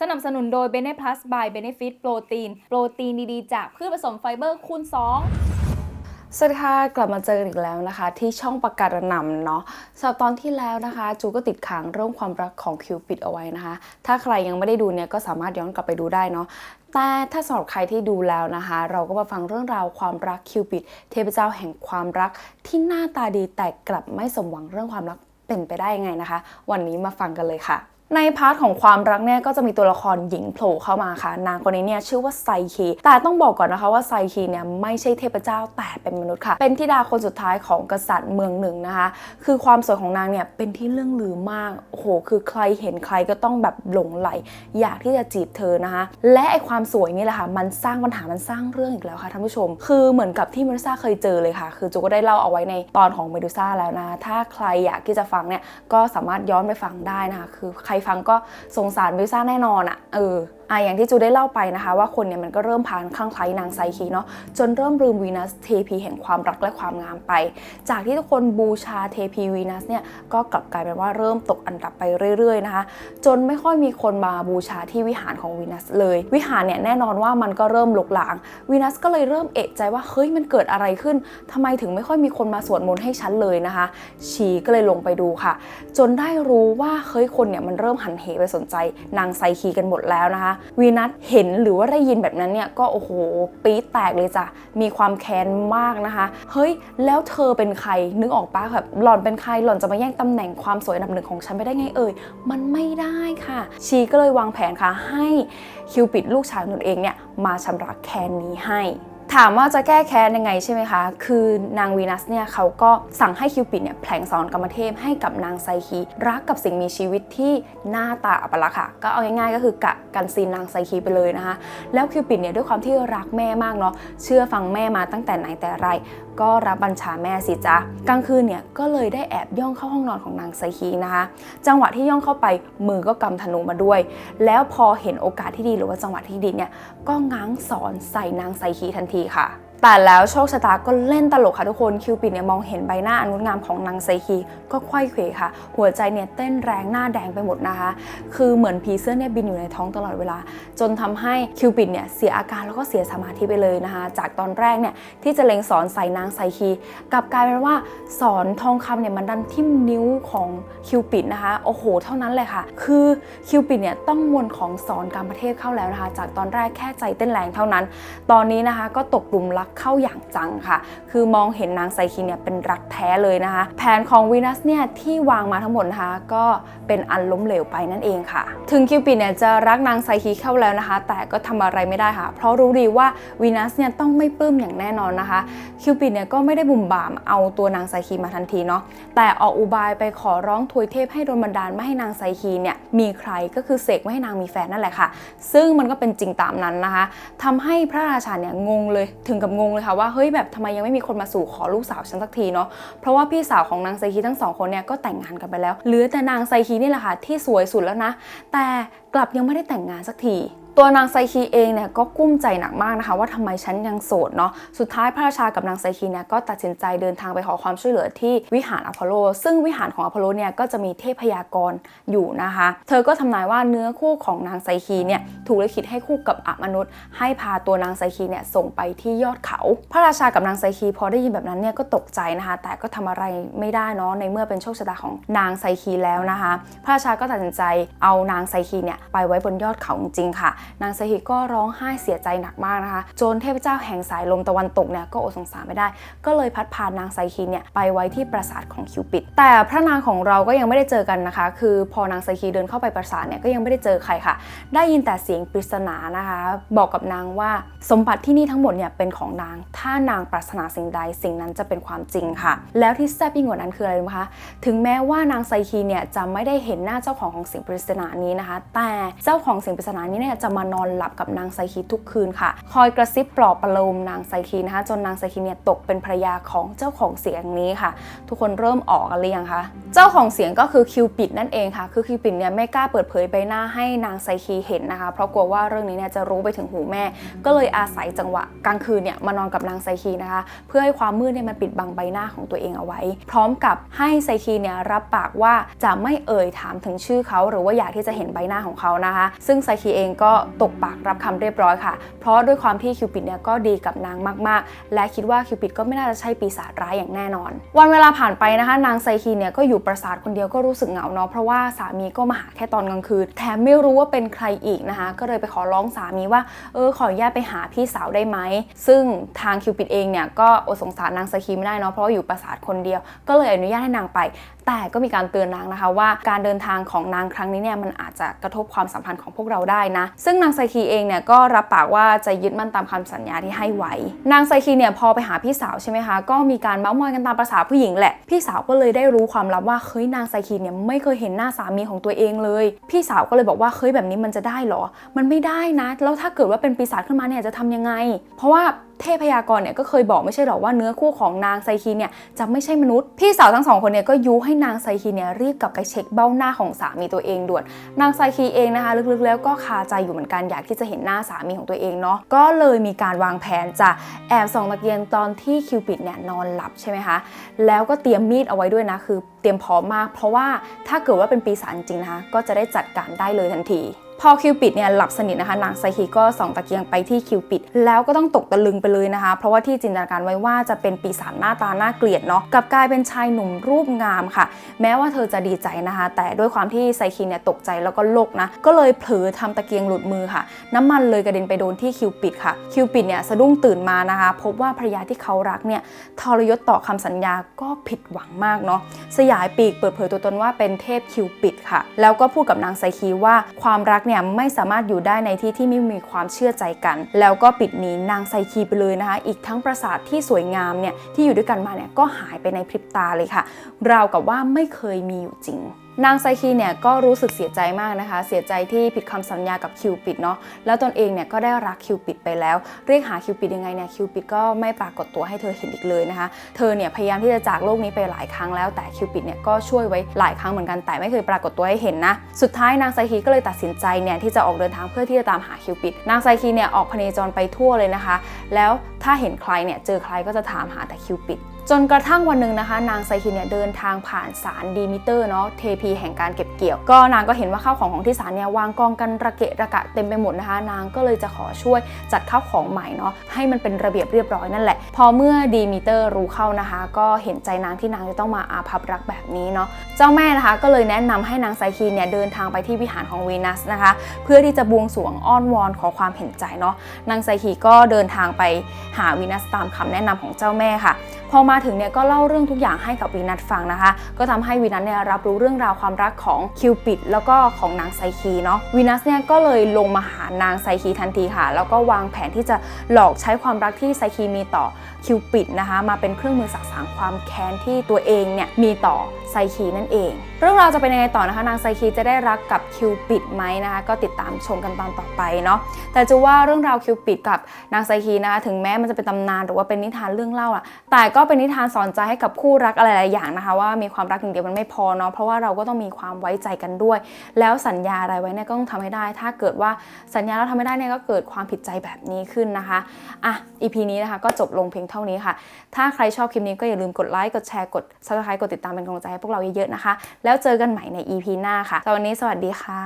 สนับสนุนโดย Bene Plus by Benefit โปรตีน โปรตีนดีๆ จากพืชผสมไฟเบอร์คูณ 2สวัสดีค่ะกลับมาเจอกันอีกแล้วนะคะ ที่ช่องประกาศนำเนาะสำหรับตอนที่แล้วนะคะ จูก็ติดค้างเรื่องความรักของคิวปิดเอาไว้นะคะ ถ้าใครยังไม่ได้ดูเนี่ยก็สามารถย้อนกลับไปดูได้เนาะแต่ถ้าสำหรับใครที่ดูแล้วนะคะ เราก็มาฟังเรื่องราวความรักคิวปิดเทพเจ้าแห่งความรักที่หน้าตาดีแต่กลับไม่สมหวังเรื่องความรักเป็นไปได้ยังไงนะคะ วันนี้มาฟังกันเลยค่ะ ในพาร์ทของความรักเนี่ยก็จะมีตัวละครหญิงโผล่เข้ามาค่ะ นางคนนี้เนี่ยชื่อว่าไซคี แต่ต้องบอกก่อนนะคะว่าไซคีเนี่ยไม่ใช่เทพเจ้าแต่เป็นมนุษย์ค่ะ เป็นธิดาคนสุดท้ายของกษัตริย์เมืองหนึ่งนะคะ คือความสวยของนางเนี่ยเป็นที่เรื่องลือมาก โอ้โห คือใครเห็นใครก็ต้องแบบหลงไหล อยากที่จะจีบเธอนะคะ และไอความสวยนี่แหละค่ะ มันสร้างปัญหา มันสร้างเรื่องอีกแล้วค่ะท่านผู้ชม คือเหมือนกับที่เมดูซ่าเคยเจอเลยค่ะ คือจูก็ได้เล่าเอาไว้ในตอนของเมดูซ่าแล้วนะ ถ้าใครอยากที่จะฟังเนี่ย ก็สามารถย้อนไปฟังได้นะคะ คือใครฟังก็สงสารเมดูซ่าแน่นอนอะ เอออะอย่างที่จูได้เล่าไปนะคะ ว่าคนเนี่ยมันก็เริ่มพานคลั่งไคล้นางไซคีเนาะจนเริ่มลืมวีนัสเทพีแห่งความรักและความงามไป จากที่ทุกคนบูชาเทพีวีนัสเนี่ยก็กลับกลายเป็นว่าเริ่มตกอันดับไปเรื่อยๆนะคะ จนไม่ค่อยมีคนมาบูชาที่วิหารของวีนัสเลย วิหารเนี่ยแน่นอนว่ามันก็เริ่มลกหลางวีนัสก็เลยเริ่มเอะใจว่าเฮ้ยมันเกิดอะไรขึ้นทำไมถึงไม่ค่อยมีคนมาสวดมนต์ให้ฉันเลยนะคะ ชีก็เลยลงไปดูค่ะ จนได้รู้ว่าเฮ้ยคนเนี่ยมันเริ่มหันเหไปสนใจนางไซคีกันหมดแล้วนะคะวีนัสเห็นหรือว่าได้ยินแบบนั้นเนี่ยก็โอ้โหปี๊ดแตกเลยจ้ะมีความแค้นมากนะคะ เฮ้ย แล้วเธอเป็นใครนึกออกปะแบบหล่อนเป็นใครหล่อนจะมาแย่งตำแหน่งความสวยอันดับหนึ่งของฉันไปได้ไงเอ่ยมันไม่ได้ค่ะ ชีก็เลยวางแผนค่ะให้คิวปิดลูกชายของตนเองเนี่ยมาชำระแค้นนี้ให้ ถามว่าจะแก้แค้นยังไงใช่ไหมคะ คือนางวีนัสเนี่ยเขาก็สั่งให้คิวปิดเนี่ยแผลงสอนกรรมเทพให้กับนางไซคีรักกับสิ่งมีชีวิตที่หน้าตาอัปลักษณ์ค่ะ ก็เอาง่ายๆก็คือกะกันซีนนางไซคีไปเลยนะคะ แล้วคิวปิดเนี่ยด้วยความที่รักแม่มากเนาะ เชื่อฟังแม่มาตั้งแต่ไหนแต่ไร ก็รับบัญชาแม่สิจ๊ะกลางคืนเนี่ยก็เลยได้แอบย่องเข้าห้องนอนของนางไซคีนะคะ จังหวะที่ย่องเข้าไปมือก็กำธนูมาด้วย แล้วพอเห็นโอกาสที่ดีหรือว่าจังหวะที่ดีเนี่ยก็ง้างสอนใส่นางไซคีทันทีค่ะ แต่แล้วโชคชะตาก็เล่นตลกค่ะทุกคนคิวปิดเนี่ยมองเห็นใบหน้าอันงดงามของนางไซคีก็ไขว้เขวค่ะ หัวใจเนี่ยเต้นแรงหน้าแดงไปหมดนะคะ คือเหมือนผีเสื้อเนี่ยบินอยู่ในท้องตลอดเวลา จนทำให้คิวปิดเนี่ยเสียอาการแล้วก็เสียสมาธิไปเลยนะคะ จากตอนแรกเนี่ยที่จะเล็งสอนใส่นางไซคีกลับกลายเป็นว่าสอนทองคำเนี่ยมันดันทิ่มนิ้วของคิวปิดนะคะโอ้โห เท่านั้นเลยค่ะ คือคิวปิดเนี่ยต้องมนต์ของสอนการประเทศเข้าแล้วนะคะ จากตอนแรกแค่ใจเต้นแรงเท่านั้น ตอนนี้นะคะก็ตกหลุมรักเข้าอย่างจังค่ะ คือมองเห็นนางไซคีเนี่ยเป็นรักแท้เลยนะคะ แผนของวีนัสเนี่ยที่วางมาทั้งหมดนะคะก็เป็นอันล้มเหลวไปนั่นเองค่ะ ถึงคิวปิดเนี่ยจะรักนางไซคีเข้าแล้วนะคะ แต่ก็ทำอะไรไม่ได้ค่ะ เพราะรู้ดีว่าวีนัสเนี่ยต้องไม่ปลื้มอย่างแน่นอนนะคะ คิวปิดเนี่ยก็ไม่ได้บุ่มบ่ามเอาตัวนางไซคีมาทันทีเนาะ แต่ออกอุบายไปขอร้องทวยเทพให้โดนบันดาลไม่ให้นางไซคีเนี่ยมีใครก็คือเสกไม่ให้นางมีแฟนนั่นแหละค่ะ ซึ่งมันก็เป็นจริงตามนั้นนะคะทำให้พระราชาเนี่ยงงเลยถึงกับงงเลยค่ะว่าเฮ้ยแบบทำไมยังไม่มีคนมาสู่ขอลูกสาวฉันสักทีเนาะเพราะว่าพี่สาวของนางไซคีทั้งสองคนเนี่ยก็แต่งงานกันไปแล้วเหลือแต่นางไซคีนี่แหละค่ะที่สวยสุดแล้วนะ แต่กลับยังไม่ได้แต่งงานสักที ตัวนางไซคีเองเนี่ยก็กุ้มใจหนักมากนะคะ ว่าทำไมฉันยังโสดเนาะสุดท้ายพระราชากับนางไซคีเนี่ยก็ตัดสินใจเดินทางไปขอความช่วยเหลือที่วิหารอพอลโล ซึ่งวิหารของอพอลโลเนี่ยก็จะมีเทพยากรอยู่นะคะ เธอก็ทำนายว่าเนื้อคู่ของนางไซคีเนี่ยถูกลิขิตให้คู่กับอมนุษย์ ให้พาตัวนางไซคีเนี่ยส่งไปที่ยอดเขา พระราชากับนางไซคีพอได้ยินแบบนั้นเนี่ยก็ตกใจนะคะ แต่ก็ทำอะไรไม่ได้เนาะในเมื่อเป็นโชคชะตาของนางไซคีแล้วนะคะ พระราชาก็ตัดสินใจเอานางไซคีเนี่ยไปไว้บนยอดเขาจริงๆค่ะนางไซคีก็ร้องไห้เสียใจหนักมากนะคะ จนเทพเจ้าแห่งสายลมตะวันตกเนี่ยก็อดสงสารไม่ได้ ก็เลยพัดพานางไซคีเนี่ยไปไว้ที่ปราสาทของคิวปิด แต่พระนางของเราก็ยังไม่ได้เจอกันนะคะ คือพอนางไซคีเดินเข้าไปปราสาทเนี่ยก็ยังไม่ได้เจอใครค่ะ ได้ยินแต่เสียงปริศนานะคะ บอกกับนางว่าสมบัติที่นี่ทั้งหมดเนี่ยเป็นของนาง ถ้านางปรารถนาสิ่งใดสิ่งนั้นจะเป็นความจริงค่ะ แล้วที่แซ่บยิ่งกว่านั้นคืออะไรรู้ไหมคะ ถึงแม้ว่านางไซคีเนี่ยจะไม่ได้เห็นหน้าเจ้าของของสิ่งปริศนานี้นะคะ แต่เจ้าของสิ่งปริศนานี้เนี่ยจะมานอนหลับกับนางไซคีทุกคืนค่ะ คอยกระซิบปลอบประโลมนางไซคีนะคะ จนนางไซคีเนี่ยตกเป็นภรรยาของเจ้าของเสียงนี้ค่ะ ทุกคนเริ่มออกกันหรือยังคะเจ้าของเสียงก็คือคิวปิดนั่นเองค่ะ คือคิวปิดเนี่ยไม่กล้าเปิดเผยใบหน้าให้นางไซคีเห็นนะคะ เพราะกลัวว่าเรื่องนี้เนี่ยจะรู้ไปถึงหูแม่ ก็เลยอาศัยจังหวะกลางคืนเนี่ยมานอนกับนางไซคีนะคะ เพื่อให้ความมืดเนี่ยมันปิดบังใบหน้าของตัวเองเอาไว้ พร้อมกับให้ไซคีเนี่ยรับปากว่าจะไม่เอ่ยถามถึงชื่อเขา หรือว่าอยากที่จะเห็นใบหน้าของเขานะคะ ซึ่งไซคีเองก็ตกปากรับคำเรียบร้อยค่ะ เพราะด้วยความที่คิวปิดเนี่ยก็ดีกับนางมากๆ และคิดว่าคิวปิดก็ไม่น่าจะใช่ปีศาจร้ายอย่างแน่นอน วันเวลาผ่านไปนะคะ นางไซคีเนี่ยก็อยู่ปราสาทคนเดียวก็รู้สึกเหงาเนาะเพราะว่าสามีก็มาหาแค่ตอนกลางคืน แถมไม่รู้ว่าเป็นใครอีกนะคะ ก็เลยไปขอร้องสามีว่าเออขออนุญาตไปหาพี่สาวได้ไหมซึ่งทางคิวปิดเองเนี่ยก็อดสงสารนางไซคีไม่ได้เนาะเพราะว่าอยู่ปราสาทคนเดียว ก็เลยอนุญาตให้นางไป แต่ก็มีการเตือนนางนะคะว่าการเดินทางของนางครั้งนี้เนี่ยมันอาจจะกระทบความสัมพันธ์ของพวกเราได้นะ ซึ่งนางไซคีเองเนี่ยก็รับปากว่าจะยึดมั่นตามคำสัญญาที่ให้ไว้ นางไซคีเนี่ยพอไปหาพี่สาวใช่ไหมคะก็มีการเมาส์มอยกันตามภาษาผู้หญิงแหละ พี่สาวก็เลยได้รู้ความลับว่าเฮ้ยนางไซคีเนี่ยไม่เคยเห็นหน้าสามีของตัวเองเลย พี่สาวก็เลยบอกว่าเฮ้ยแบบนี้มันจะได้เหรอ มันไม่ได้นะ แล้วถ้าเกิดว่าเป็นปีศาจขึ้นมาเนี่ยจะทำยังไง เพราะว่า เทพยากรเนี่ยก็เคยบอกไม่ใช่หรอว่าเนื้อคู่ของนางไซคีเนี่ยจะไม่ใช่มนุษย์ พี่สาวทั้งสองคนเนี่ยก็ยุให้นางไซคีเนี่ยรีบกลับไปเช็คเบ้าหน้าของสามีตัวเองด่วน นางไซคีเองนะคะ ลึกๆ แล้วก็คาใจอยู่เหมือนกันอยากที่จะเห็นหน้าสามีของตัวเองเนาะก็เลยมีการวางแผนจะแอบส่องตะเกียงตอนที่คิวปิดเนี่ยนอนหลับใช่ไหมคะแล้วก็เตรียมมีดเอาไว้ด้วยนะคือ เตรียมพร้อมมาก เพราะว่าถ้าเกิดว่าเป็นปีศาจจริงนะคะก็จะได้จัดการได้เลยทันที พอคิวปิดเนี่ยหลับสนิทนะคะนางไซคีก็ส่องตะเกียงไปที่คิวปิด แล้วก็ต้องตกตะลึงไปเลยนะคะ เพราะว่าที่จินตนาการไว้ว่าจะเป็นปีศาจหน้าตาหน่าเกลียดเนาะกลับกลายเป็นชายหนุ่มรูปงามค่ะ แม้ว่าเธอจะดีใจนะคะ แต่ด้วยความที่ไซคีเนี่ยตกใจแล้วก็โลกนะก็เลยเผลอทำตะเกียงหลุดมือค่ะ น้ำมันเลยกระเด็นไปโดนที่คิวปิดค่ะคิวปิดเนี่ยสะดุ้งตื่นมานะคะ พบว่าภรรยาที่เขารักเนี่ยทรยศต่อคำสัญญาก็ผิดหวังมากเนาะสยายปีกเปิดเผยตัวตนว่าเป็นเทพคิวปิดค่ะ แล้วก็พูดกับนางไซคีว่าความรักเนี่ยไม่สามารถอยู่ได้ในที่ที่ไม่มีความเชื่อใจกัน แล้วก็ปิดหนีนางไซคีไปเลยนะคะ อีกทั้งปราสาทที่สวยงามเนี่ยที่อยู่ด้วยกันมาเนี่ยก็หายไปในพริบตาเลยค่ะ ราวกับว่าไม่เคยมีอยู่จริง นางไซคีเนี่ยก็รู้สึกเสียใจมากนะคะ เสียใจที่ผิดคำสัญญากับคิวปิดเนาะแล้วตนเองเนี่ยก็ได้รักคิวปิดไปแล้ว เรียกหาคิวปิดยังไงเนี่ยคิวปิดก็ไม่ปรากฏตัวให้เธอเห็นอีกเลยนะคะ เธอเนี่ยพยายามที่จะจากโลกนี้ไปหลายครั้งแล้วแต่คิวปิดเนี่ยก็ช่วยไว้หลายครั้งเหมือนกันแต่ไม่เคยปรากฏตัวให้เห็นนะสุดท้ายนางไซคีก็เลยตัดสินใจเนี่ยที่จะออกเดินทางเพื่อที่จะตามหาคิวปิดนางไซคีเนี่ยออกพเนจรไปทั่วเลยนะคะ แล้วถ้าเห็นใครเนี่ยเจอใครก็จะถามหาแต่คิวปิด จนกระทั่งวันหนึ่งนะคะ นางไซคินเนี่ยเดินทางผ่านศาลดีมิเตอร์เนาะเทพีแห่งการเก็บเกี่ยว ก็นางก็เห็นว่าข้าวของของที่ศาลเนี่ยวางกองกันระเกะระกะเต็มไปหมดนะคะ นางก็เลยจะขอช่วยจัดข้าวของใหม่เนาะให้มันเป็นระเบียบเรียบร้อยนั่นแหละ พอเมื่อดีมิเตอร์รู้เข้านะคะ ก็เห็นใจนางที่นางจะต้องมาอาภัพรักแบบนี้เนาะเจ้าแม่นะคะก็เลยแนะนำให้นางไซคินเนี่ยเดินทางไปที่วิหารของวีนัสนะคะ เพื่อที่จะบวงสรวงอ้อนวอนขอความเห็นใจเนาะนางไซคีก็เดินทางไปหาวีนัสตามคำแนะนำของเจ้าแม่ค่ะพอมาถึงเนี่ยก็เล่าเรื่องทุกอย่างให้กับวีนัสฟังนะคะ ก็ทำให้วีนัสเนี่ยรับรู้เรื่องราวความรักของคิวปิดแล้วก็ของนางไซคีเนาะวีนัสเนี่ยก็เลยลงมาหานางไซคีทันทีค่ะ แล้วก็วางแผนที่จะหลอกใช้ความรักที่ไซคีมีต่อคิวปิดนะคะ มาเป็นเครื่องมือสะสางความแค้นที่ตัวเองเนี่ยมีต่อ ไซคีนั่นเอง เรื่องราวจะเป็นยังไงต่อนะคะ นางไซคีจะได้รักกับคิวปิดไหมนะคะ ก็ติดตามชมกันตอนต่อไปเนาะแต่จะว่าเรื่องราวคิวปิดกับนางไซคีนะคะถึงแม้มันจะเป็นตำนานหรือว่าเป็นนิทานเรื่องเล่าอะแต่ก็เป็นนิทานสอนใจให้กับคู่รักอะไรหลายอย่างนะคะ ว่ามีความรักอย่างเดียวมันไม่พอเนาะเพราะว่าเราก็ต้องมีความไว้ใจกันด้วย แล้วสัญญาอะไรไว้เนี่ยก็ต้องทำให้ได้ ถ้าเกิดว่าสัญญาแล้วทำไม่ได้เนี่ยก็เกิดความผิดใจแบบนี้ขึ้นนะคะอะ EP นี้นะคะก็จบลงเพียงเท่านี้ค่ะ ถ้าใครชอบคลิปนี้ก็อย่าลืมกดไลค์กดแชร์กด subscribe กดติดตามเป็นกำลังใจให้วกเราเยอะๆนะคะ แล้วเจอกันใหม่ใน EP หน้าค่ะตอนนี้สวัสดีค่ะ